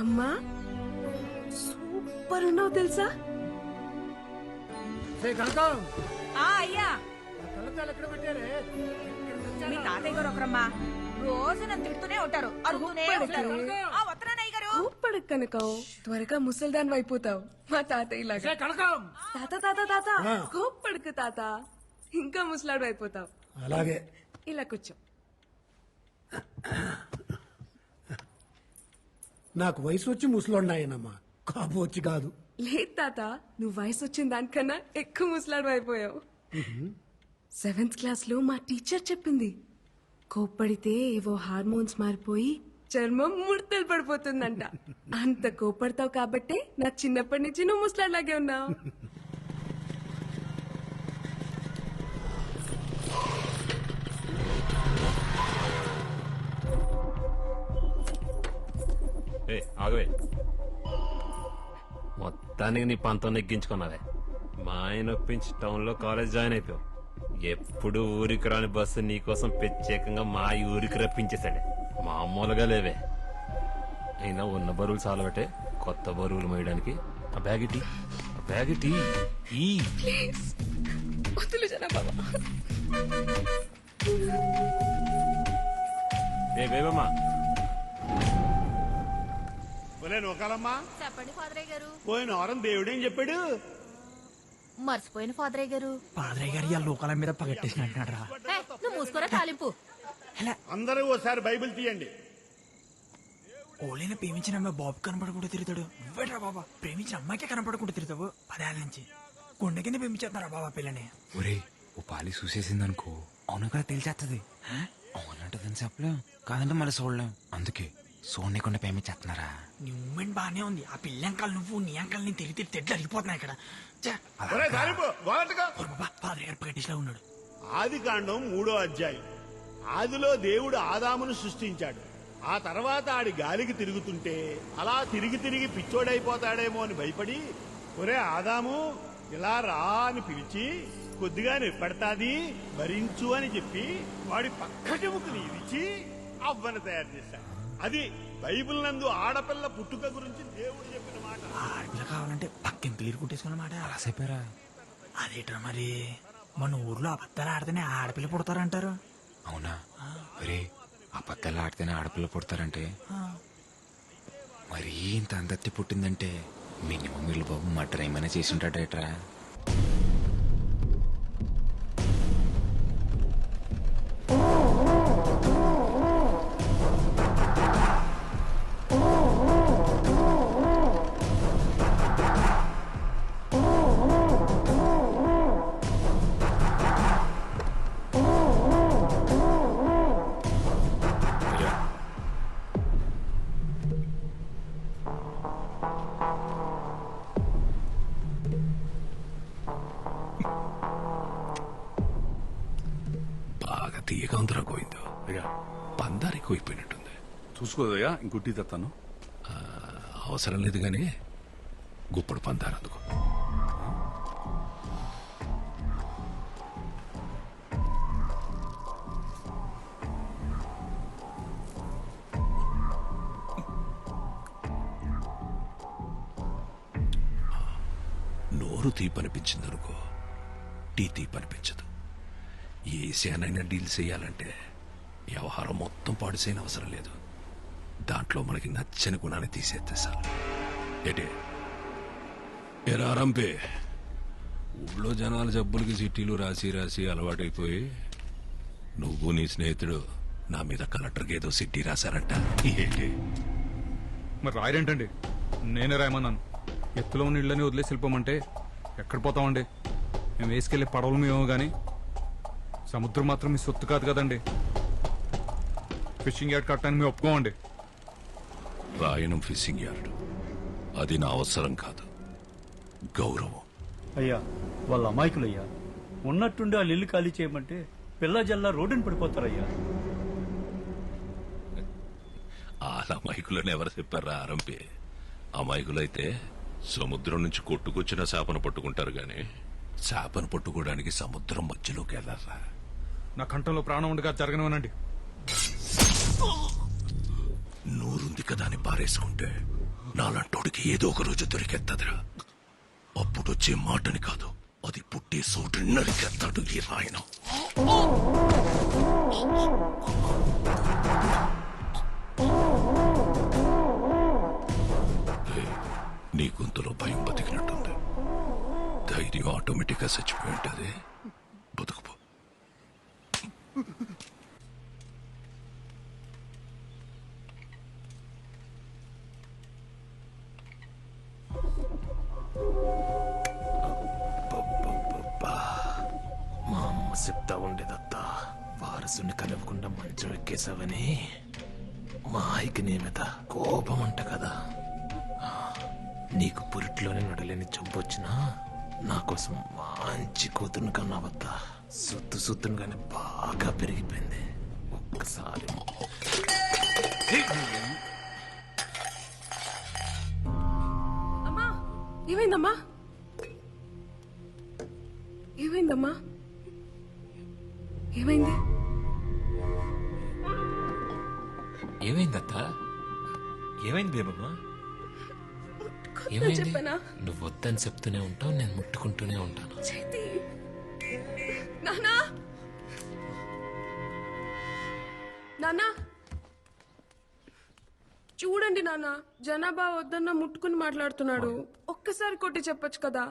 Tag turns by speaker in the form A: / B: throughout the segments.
A: అమ్మా సూపర్ ఉన్నావు తెలుసా?
B: ఆ అయ్యా? మీ తాతయ్య గారు ఒకరమ్మా. రోజు నన్ను తిడుతూనే ఉంటారు. అడుగుతూనే ఉంటారు. ఆ వత్తనానయ్య గారు.
A: ఊపడు కనకం. త్వరగా ముసల్దాన్ అయిపోతావు మా తాతయ్య లాగా తాత తాత తాత. కోప్పడుకు తాత. ఇంకా ముసలాడు అయిపోతావు
C: అలాగే.
A: ఇలా కూర్చో.
C: నాకు వయసు వచ్చి ముసలున్నాయనమ్మా కాపు వచ్చి కాదు.
A: లేదు తాత నువ్వు వయసు వచ్చిన దానికన్నా ఎక్కువ ముసలాడు అయిపోయావు సెవెంత్ క్లాస్లో మా టీచర్ చెప్పింది కోప్పడితే ఏవో హార్మోన్స్ మారిపోయి చర్మం ముడతలు పడిపోతుందంట. అంత కోపడతావు కాబట్టే నా చిన్నప్పటి నుంచి నువ్వు ముసలాడిలాగే ఉన్నావు.
D: ఏ ఆగవే మొత్తానికి నీ పంతం నెగ్గించుకున్నావే. మా ఆయన ఒప్పించి టౌన్లో కాలేజ్ జాయిన్ అయిపోయావు. ఎప్పుడు ఊరికి రాని బస్సు నీకోసం ప్రత్యేకంగా మా ఊరికి రప్పించేశాడే. మామూలుగా లేవే. అయినా ఉన్న బరువులు చాలబట్టే కొత్త బరువులు మోయడానికి ఆ బ్యాగ్ ఇటీ ఆ బ్యాగ్ ఇటీ ఈ. ఏ బేబమ్మా
E: ఒరే నూకాలమ్మా.
F: చెప్పండి ఫాదరయ్య గారు.
E: పోయిన వారం దేవుడేం చెప్పాడు?
F: మర్చిపోయిన ఫాదరయ్య గారు.
G: పాదరయ్య గారు ఆ లోకాల మీద పగట్టేసినట్టున్నాడు రా.
F: ఏ, నువ్వు మూసుకోరా తాలింపు.
E: అందరూ ఓసారి బైబిల్ తీయండి.
G: ఓలైన ప్రేమించిన అమ్మాయి బాబు కనపడకుండా తిరుగుతాడు. నువ్వేట్రా బాబా? ప్రేమించిన అమ్మాయికే కనపడకుండా తిరుగుతావు? పదేళ్ళ నుంచి. కొండ కింద ప్రేమించేస్తున్నారా బాబా పిల్లని?
H: ఒరే ఓ పాలి చూసేసిందనుకో. అవును కదా తెలిసేస్తుంది అవునంటదని చెప్పలేం. కాదంటే మళ్ళీ చూడలేం. అందుకే చూడకుండా ప్రేమించేస్తున్నారా
G: నీ మూమెంట్ బానే ఉంది. ఆ పిల్ల అంకాలు నువ్వు నీ అంకాలు నేను తిరిగి తిరిగి తెడ్లు అరిగిపోతున్నాయి ఇక్కడ. ఛే! బాబా గారు పగటిలో ఉన్నాడు.
E: ఆది కాండం మూడో అధ్యాయం. ఆదిలో దేవుడు ఆదామును సృష్టించాడు. ఆ తర్వాత ఆడి గాలికి తిరుగుతుంటే అలా తిరిగి తిరిగి పిచ్చోడైపోతాడేమో అని భయపడి ఒరే ఆదాము ఇలా రా అని పిలిచి కొద్దిగా నిప్పడతాది భరించు అని చెప్పి వాడి పక్కటి ముక్కుని ఇరిచి అవ్వను తయారు చేశాడు. అది బైబిల్ నందు ఆడపిల్ల పుట్టుక గురించి దేవుడు చెప్పిన మాట.
G: ఆడపిల్ల కావాలంటే పక్కిన తీరు కుట్టేసుకున్నమాట
H: అలా చెప్పారా?
G: అదేట్రా మరి? మన ఊర్లో అబద్ధాలు ఆడితేనే ఆడపిల్ల పుడతారంటారు.
H: అవునా? ఒరే అబద్ధాలు ఆడితేనే ఆడపిల్ల పుడతారంటే? మరి ఇంత అందత్తి పుట్టిందంటే మినిమం వీళ్ళు బాబు మటర్ ఏమైనా చేసి ఉంటాడేట్రా?
I: చూసుకోదయ్యా? ఇంకొట్టి తెస్తాను
J: అవసరం లేదు కానీ గుప్పుడు పందారు అందుకు. నోరు తీపనిపించింది అనుకో టీ తీపనిపించదు. ఏ సేనైనా డీల్ చేయాలంటే వ్యవహారం మొత్తం పాడు అవసరం లేదు. దాంట్లో మనకి నచ్చని గుణాన్ని తీసేస్తే సార్ ఏటే? ఎరా రంపే ఊళ్ళో జనాలు జబ్బులకి చిట్టీలు రాసి రాసి అలవాటైపోయి నువ్వు నీ స్నేహితుడు నా మీద కలెక్టర్కి ఏదో సిట్టి రాశారంట. ఏంటి?
I: మరి రాయరేంటండి? నేనే రాయమన్నాను. ఎత్తులో ఉన్న ఇళ్ళని వదిలేసి వెళ్ళిపోమంటే ఎక్కడ పోతామండి? మేము వేసుకెళ్ళే పడవలు మేమో కానీ సముద్రం మాత్రం మీ సొత్తు కాదు కదండి. ఫిషింగ్ యార్డ్ కట్టడానికి మేము ఒప్పుకోమండి.
J: రాయనం ఫిషింగ్ యార్డ్. అది నా అవసరం కాదు. గౌరవం.
K: అయ్యా వాళ్ళ అమాయకులయ్యా. ఉన్నట్టుండి ఆ ఇల్లు ఖాళీ చేయమంటే పిల్ల జల్లా రోడ్డుని పడిపోతారయ్యా.
J: ఆ అమాయకులను ఎవరు చెప్పారా ఆరంపే? అమాయకులైతే సముద్రం నుంచి కొట్టుకొచ్చిన చేపను పట్టుకుంటారు గాని చేపను పట్టుకోవడానికి సముద్రం మధ్యలోకి వెళ్ళారా?
I: నా కంఠంలో ప్రాణం ఉండగా జరగనివ్వనండి.
J: నోరుంది కదా అని పారేసుకుంటే నాలంటోడికి ఏదో ఒక రోజు దొరికెత్తదిరా. అప్పుడొచ్చే మాటని కాదు అది పుట్టే సోటు నరికెత్తాడు ఈ రాయన. నీ గొంతులో భయం బతికినట్టుంది. ధైర్యం ఆటోమేటిక్గా చచ్చిపోయి ఉంటుంది.
D: మా అమ్మ చెప్తా ఉండేదత్తా. వారసుని కలవకుండా మంచం ఎక్కేసావని మా ఆయికి నీ మీద కోపం అంట కదా. నీకు పురిట్లోనే నడలేని చంపొచ్చినా నా కోసం మంచి కూతురుని కన్నావద్దా సుత్తు సుత్తునుగానే బాగా పెరిగిపోయింది. ఒక్కసారి.
A: ఏమైందమ్మా? ఏమైందమ్మా? ఏమైంది?
D: ఏమైందత్త? ఏమైంది బేబమ్మా?
A: కొత్తగా చెప్పనా?
D: నువ్వు వద్దని చెప్తూనే ఉంటావు నేను ముట్టుకుంటూనే ఉంటాను.
A: చేతి. నానా! నానా! చూడండి నాన్న జనాభా వద్దన్న ముట్టుకుని మాట్లాడుతున్నాడు. ఒక్కసారి కొట్టి చెప్పొచ్చు కదా?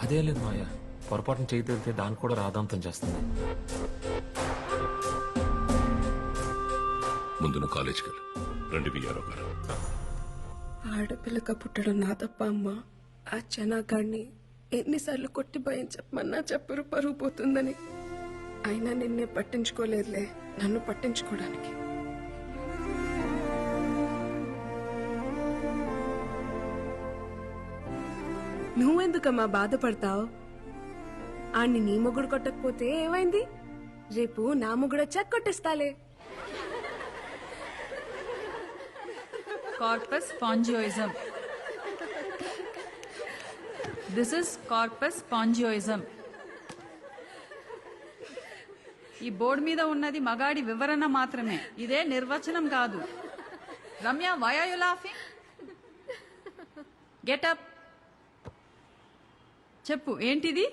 D: అదే లేదు మాయ పొరపాటున చేయి తెలితే దాన్ని కూడా రాదాంతం చేస్తుంది.
J: ముందు నువ్వు కాలేజీకి వెళ్ళు. రండి బియ్యారావు గారు
A: ఆడపిల్లక పుట్టడం నా తప్ప అమ్మ. ఆ జనాగాడిని ఎన్నిసార్లు కొట్టి భయం చెప్పమన్నా చెప్పరు పరుగు పోతుందని. అయినా నిన్నే పట్టించుకోలేదులే. నన్ను పట్టించుకోవడానికి. నువ్వెందుకమ్మా బాధపడతావు? ఆణ్ణి నీ మొగుడు కొట్టకపోతే ఏమైంది? రేపు నా మొగుడు వచ్చాక కొట్టేస్తాలే.
B: Corpus spongiosum this is corpus spongiosum ఈ బోర్డు మీద ఉన్నది మగాడి వివరణ మాత్రమే. ఇదే నిర్వచనం కాదు. Ramya why are you laughing get up చెప్పు ఏంటిది?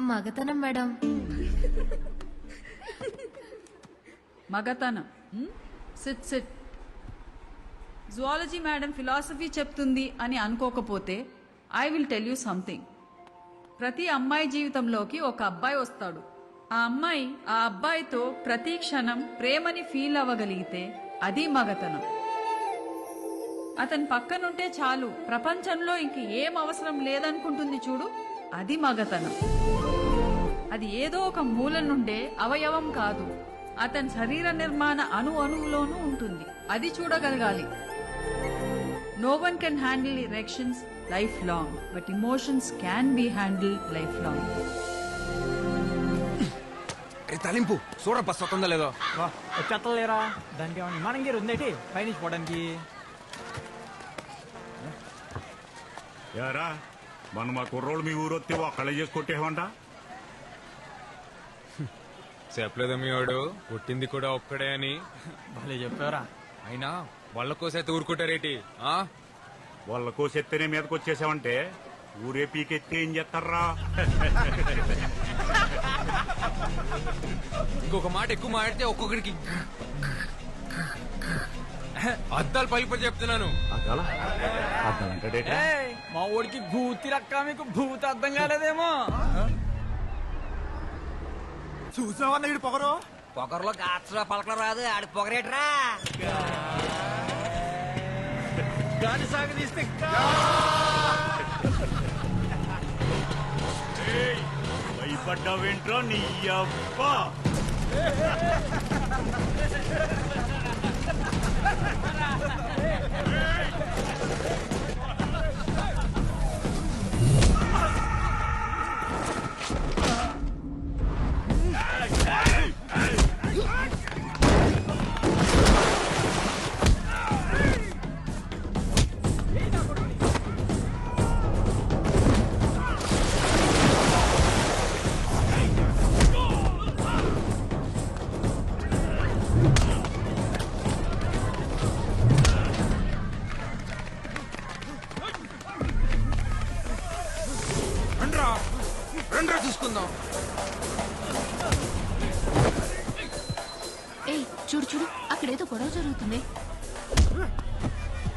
F: మగతనం మేడం.
B: మగతనం. Sit sit. Zoology madam philosophy చెప్తుంది అని అనుకోకపోతే I will tell you something. ప్రతి అమ్మాయి జీవితంలోకి ఒక అబ్బాయి వస్తాడు. ఆ అమ్మాయి ఆ అబ్బాయితో ప్రతి క్షణం ప్రేమని ఫీల్ అవ్వగలిగితే అది మగతనం. అతని పక్కనుంటే చాలు. ప్రపంచంలో ఇంక ఏం అవసరం లేదనుకుంటుంది చూడు. అది మగతనం. అది ఏదో ఒక మూల నుండే అవయవం కాదు. అతని శరీర నిర్మాణ అణు అణువులోనూ ఉంటుంది. అది చూడగలగాలి. No one can handle erections life long but emotions can be handle life long
H: ఏ తలింపు. చూడప్ప స్వతందా లేదో.
G: వచ్చేస్తలేరా దానికి విమానం గేరు ఉందేటి? పైనుంచి పోవడానికి.
E: యారా మన మా కుర్రోళ్ళు మీ ఊరొత్తి ఒక్కళ్ళే చేసి కొట్టేవంట
H: చెప్పలేదా మీ వాడు? పుట్టింది కూడా ఒక్కడే అని.
G: భలే చెప్పారా
H: అయినా వాళ్ళ కోసైతే ఊరుకుంటారేటి? ఆ?
E: వాళ్ళ కోసెత్తేనే మీదకి వచ్చేసావంటే ఊరే పీకెత్తి ఏం చేస్తారా?
H: ఇంకొక మాట ఎక్కువ మాడితే ఒక్కొక్కడికి అద్దాలు పలిపడి చెప్తున్నాను.
G: ఏయ్, మా ఊడికి భూతి రక్క మీకు భూతి అర్థం కాలేదేమో. చూసావన్న ఇడు పొగరు?
L: పొగర్లో గాత్ర పలకలు రాదు ఆడి పొగరేట్రా.
G: గాలి సాగు తీస్తే
E: భయపడ్డావేంట్రా నీ అబ్బా?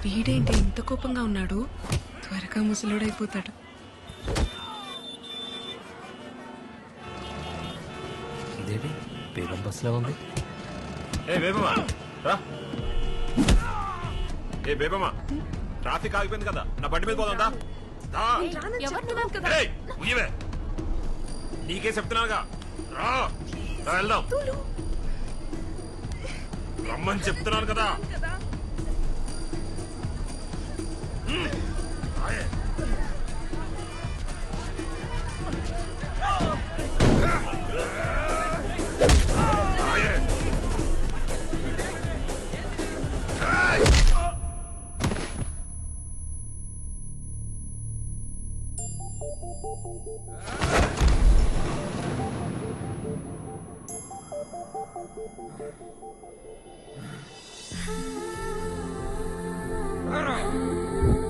A: వీడేంటి ఇంత కోపంగా ఉన్నాడు? త్వరగా ముసలోడైపోతాడు.
M: ఇదేంటి? బేగం బస్సులో ఉంది? ఏ బేబమ్మా రా. ఏ బేబమ్మా ట్రాఫిక్ ఆగిపోయింది కదా. నా బండి మీద పోదా ఉయ్యవే నీకే చెప్తున్నానుగా రా. రా, వెళ్దాం. రమ్మని చెప్తున్నాను కదా.
G: Ah!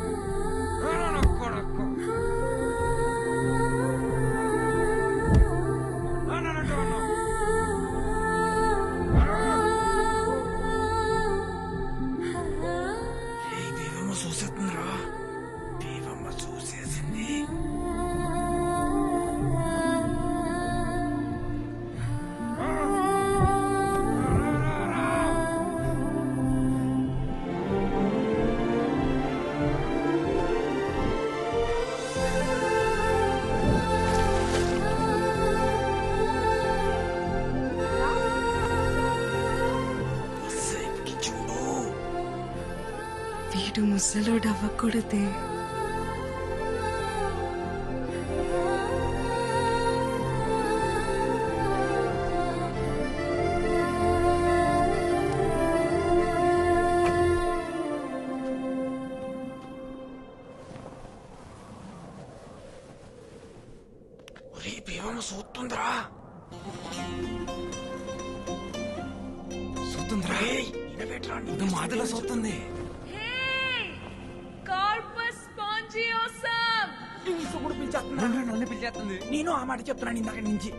A: వీడు ముసలోడు అవ్వకూడదే
G: నీ
N: ఇది మాదిలో చూస్తుంది
G: కూడా పిలిచేస్తున్నా
N: నన్ను పిలిచేస్తుంది.
G: నేను ఆ మాట చెప్తున్నాను ఇందాక నుంచి.